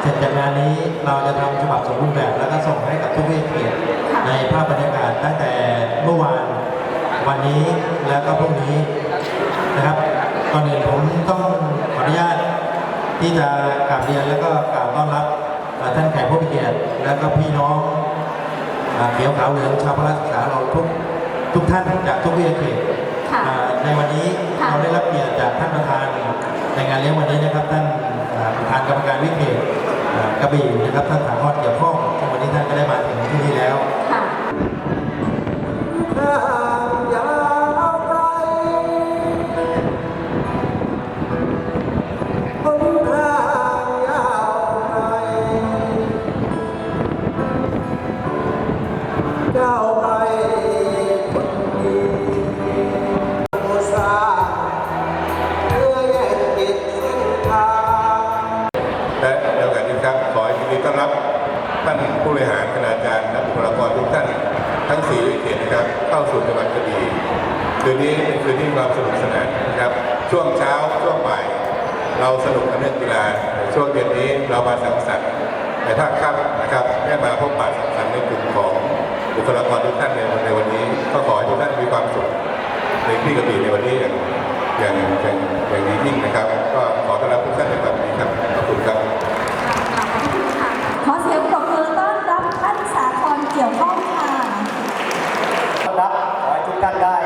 เสร็จจากงานนี้เราจะทำฉบับสมบูรณ์แบบ แล้วก็ส่งให้กับทุกเวทีค่ะในภาพบรรยากาศตั้งแต่เมื่อวานวันนี้แล้วก็พรุ่งนี้นะครับก่อนอื่นผมต้องขออนุญาตที่จะกราบเรียนแล้วก็กราบต้อนรับเอ่อท่านแขกผู้มีเกียรติแล้วก็พี่น้องอ่าเขียวขาวเหลืองชาวพระศึกษาเราทุกทุกท่านจากทุกวิทยาเขตค่ะอ่าในวันนี้ค่ะเราได้รับเกียรติจากท่านประธานในงานเลี้ยงวันนี้นะครับท่านอ่าประธานกรรมการวิเขตอ่า กระบี่นะครับท่านถาทอดเกี่ยวข้องวันนี้ท่านก็ได้มาถึงที่นี่แล้ว คืนนี้เป็นคืนที่มีความสนุกสนานนะครับ ช่วงเช้าช่วงบ่ายเราสนุกกับเรื่องกีฬาช่วงเย็นนี้เรามาสังสรรค์แต่ถ้าค่ำนะครับได้มาพบปะสังสรรค์ในกลุ่มของบุคลากรทุกท่านในในวันนี้ ก็ขอให้ทุกท่านมีความสุขในที่กระบี่ในวันนี้อย่างอย่างอย่างอย่างดียิ่งนะครับ ก็ขอต้อนรับทุกท่านในวันนี้ครับขอบคุณครับค่ะขอเสียงปรบมือต้อนรับท่านสาครเกี่ยวข้องค่ะต้อนรับขอให้ทุกท่านได้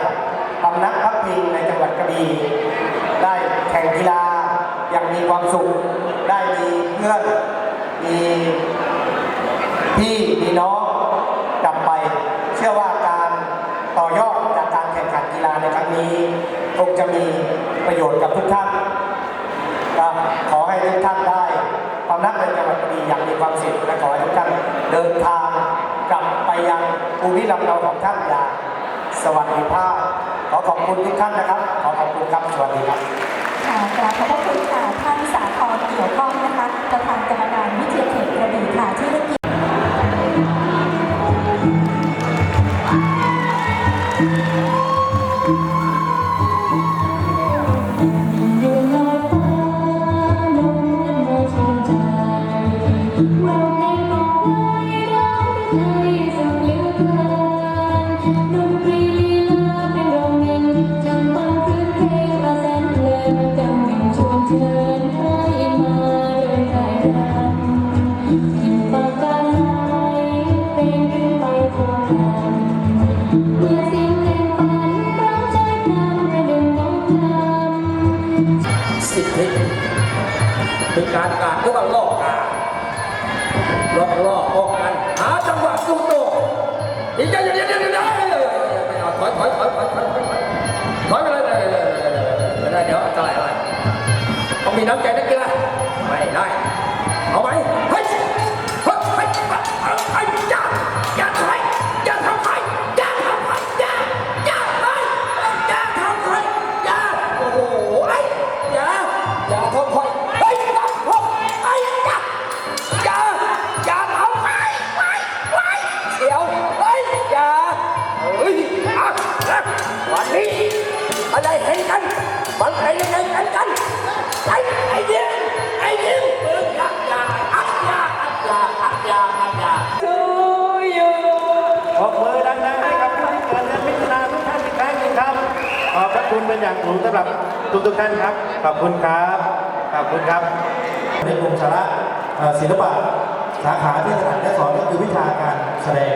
พำนักพักพิงในจังหวัดกระบี่ได้แข่งกีฬาอย่างมีความสุข ได้มีเพื่อน มีพี่มีน้องกลับไป เชื่อว่าการต่อยอดจากการแข่งขันกีฬาในครั้งนี้คงจะมีประโยชน์กับทุกท่านก็ขอให้ทุกท่านได้ความรักในจังหวัดกระบี่อย่างมีความสุขและขอให้ทุกท่านเดินทางกลับไปยังภูมิลำเนาของท่านอย่างสวัสดิภาพ ขอขอบคุณทุกท่านนะครับ ขอขอบคุณครับ สวัสดีครับค่ะกราบขอบพระคุณค่ะท่านสาธรเกี่ยวข้องนะคะประธานกรรมการวิทยาเขตกระบี่ค่ะที่ได้ ขึ้นไปทั่วกันเมื่อสิ่งเล่นฝันเราใจพลันระดึงน้องจำสิทธิเป็นการการเรียกว่าล่อการล่อล่อป้องกัน หาจังหวะสู้โตเดี๋ยวเดี๋ยวเดียวเดียวเดียวไม่เอาถอยถอยถอยถอยถอยถอยถอยไปเลยไม่ได้เดี๋ยวอะไรอะไรต้องมีน้ำใจนักกีฬาไม่ได้เอาไหม อะไรเห็นกันมันเป็นยังไงกันกันไอ้ไอ้ยิงไอ้ยิงเอออย่าอย่าอัดอย่าอัดอย่าอัดอย่าอัดอย่าขอบมือดังๆให้กับผู้ที่เกิดเดือนมิถุนายนทุกท่านอีกครั้งหนึ่งครับขอบพระคุณเป็นอย่างสูงสำหรับทุกๆท่านครับ ขอบคุณครับ ขอบคุณครับในกลุ่มสาระเอ่อศิลปะสาขาที่ถนัดและสอนก็คือวิชาการแสดง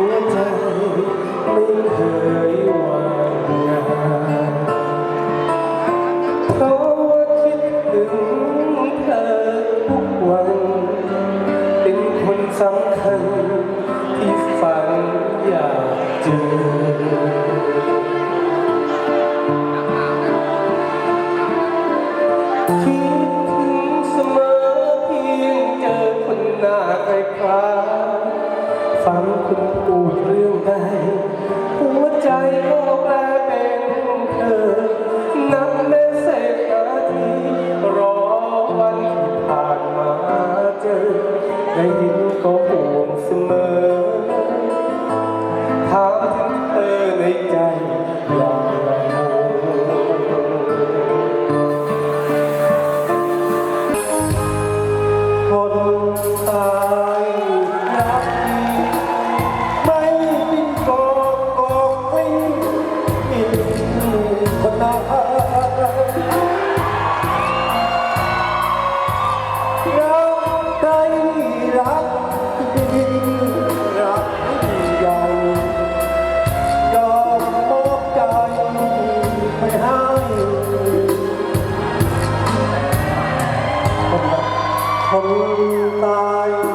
ัวใจไม่เคยว่างงานเพราะว่าคิดถึงเธอทุกวัน เป็นคนสำคัญที่ฝันอยากเจอ คิดถึงเสมอเพียงเจอคนหน้าคล้ายังคุณปูดเรื่องใดหัวใจก็แปลเป็นเธอ นับแม่เศษนาทีรอวันที่ผ่านมาเจอ ได้ยินก็ห่วงเสมอ ถามถึงเธอในใจอย่างไรคนตา คนตาย